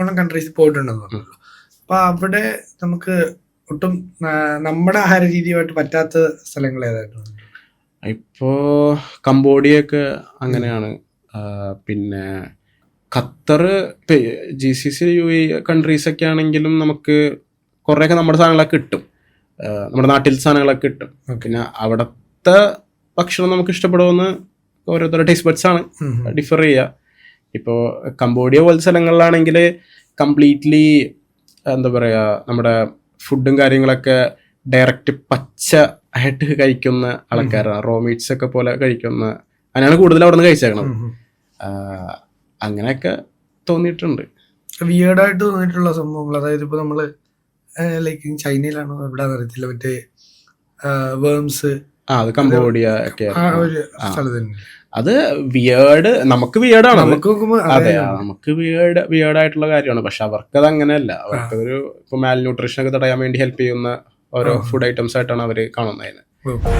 Onam countries പോയിട്ടുണ്ടെന്ന് പറഞ്ഞല്ലോ അപ്പൊ അവിടെ നമുക്ക് ഒട്ടും നമ്മുടെ ആഹാര രീതിയുമായിട്ട് പറ്റാത്ത സ്ഥലങ്ങൾ ഏതായിട്ടുണ്ട് ഇപ്പോ കംബോഡിയൊക്കെ അങ്ങനെയാണ്. പിന്നെ Qatar G C C U A countries ഒക്കെ ആണെങ്കിലും നമുക്ക് കുറേയൊക്കെ നമ്മുടെ സാധനങ്ങളൊക്കെ കിട്ടും. നമ്മുടെ നാട്ടിൽ സാധനങ്ങളൊക്കെ കിട്ടും. പിന്നെ അവിടുത്തെ ഭക്ഷണം നമുക്ക് ഇഷ്ടപ്പെടുമെന്ന് ഓരോരുത്തരുടെ ടേസ്റ്റ് ബഡ്സ് ആണ്. ഡിഫർ ചെയ്യുക ഇപ്പോൾ കംബോഡിയ പോലത്തെ സ്ഥലങ്ങളിലാണെങ്കിൽ കംപ്ലീറ്റ്ലി എന്താ പറയുക നമ്മുടെ ഫുഡും കാര്യങ്ങളൊക്കെ ഡയറക്റ്റ് പച്ച ആയിട്ട് കഴിക്കുന്ന ആൾക്കാരാണ് റോ മീറ്റ്സ് ഒക്കെ പോലെ കഴിക്കുന്ന അങ്ങനെയാണ് കൂടുതൽ അവിടെ നിന്ന് കഴിച്ചേക്കണത് അങ്ങനെയൊക്കെ തോന്നിയിട്ടുണ്ട്. വിയേർഡായിട്ട് തോന്നിയിട്ടുള്ള സംഭവങ്ങൾ അതായത് ഇപ്പോൾ നമ്മൾ ലൈക്ക് ചൈനയിലാണോ എവിടെയാണെന്ന് അറിയത്തില്ല മറ്റേ വേംസ് ആ അത് കംബോഡിയ ഒക്കെ. അത് വിയേർഡ് നമുക്ക് വിയേർഡാണ് നമുക്ക് അതെ നമുക്ക് വിയേർഡ് വിയേർഡ് ആയിട്ടുള്ള കാര്യമാണ്. പക്ഷെ അവർക്ക് അത് അങ്ങനെയല്ല. അവർക്ക് ഒരു ഇപ്പൊ മാൽ ന്യൂട്രീഷൻ ഒക്കെ തടയാൻ വേണ്ടി ഹെൽപ്പ് ചെയ്യുന്ന ഓരോ ഫുഡ് ഐറ്റംസ് ആയിട്ടാണ് അവർ കാണുന്നത്. അതിനെ ഓക്കെ.